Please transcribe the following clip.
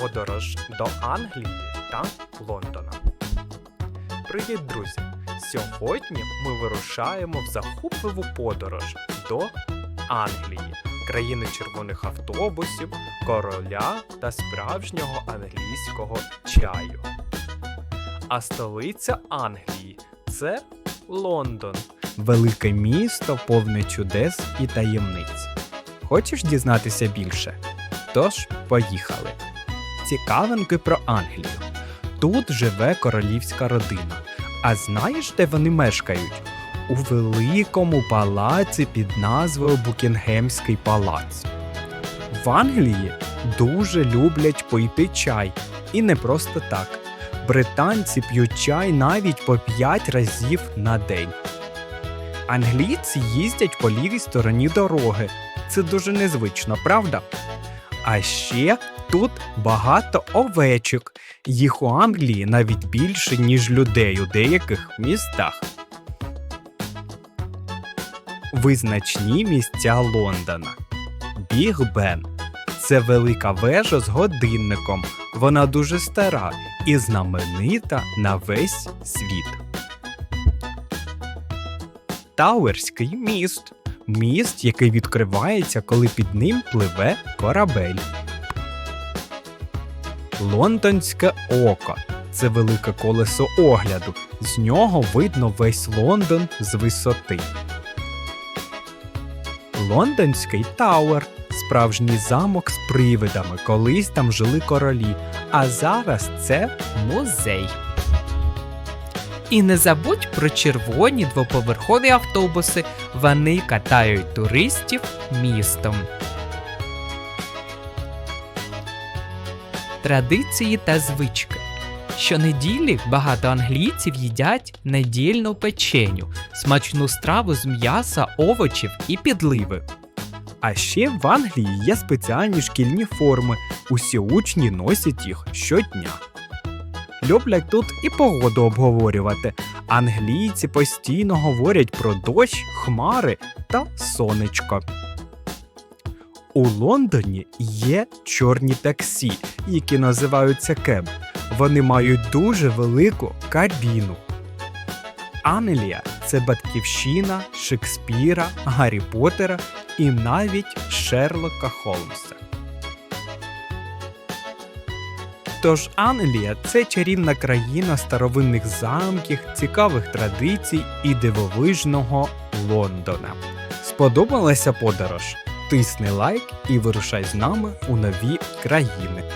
подорож до Англії та Лондона. Привіт, друзі! Сьогодні ми вирушаємо в захопливу подорож до Англії, країни червоних автобусів, короля та справжнього англійського чаю. А столиця Англії це Лондон. Велике місто, повне чудес і таємниць. Хочеш дізнатися більше? Тож, поїхали. Цікавинки про Англію. Тут живе королівська родина. А знаєш, де вони мешкають? У великому палаці під назвою Букінгемський палац. В Англії дуже люблять пити чай. І не просто так. Британці п'ють чай навіть по 5 разів на день. Англійці їздять по лівій стороні дороги. Це дуже незвично, правда? А ще тут багато овечок. Їх у Англії навіть більше, ніж людей у деяких містах. Визначні місця Лондона. Біг Бен. Це велика вежа з годинником. Вона дуже стара і знаменита на весь світ. Тауерський міст. Міст, який відкривається, коли під ним пливе корабель. Лондонське око це велике колесо огляду. З нього видно весь Лондон з висоти. Лондонський Тауер справжній замок з привидами. Колись там жили королі, а зараз це музей. І не забудь про червоні двоповерхові автобуси. Вони катають туристів містом. Традиції та звички. Щонеділі багато англійців їдять недільну печеню, смачну страву з м'яса, овочів і підливи. А ще в Англії є спеціальні шкільні форми. Усі учні носять їх щодня. Люблять тут і погоду обговорювати. Англійці постійно говорять про дощ, хмари та сонечко. У Лондоні є чорні таксі, які називаються кеб. Вони мають дуже велику кабіну. Англія це батьківщина Шекспіра, Гаррі Поттера і навіть Шерлока Холмса. Тож Англія це чарівна країна старовинних замків, цікавих традицій і дивовижного Лондона. Сподобалася подорож? Тисни лайк і вирушай з нами у нові країни.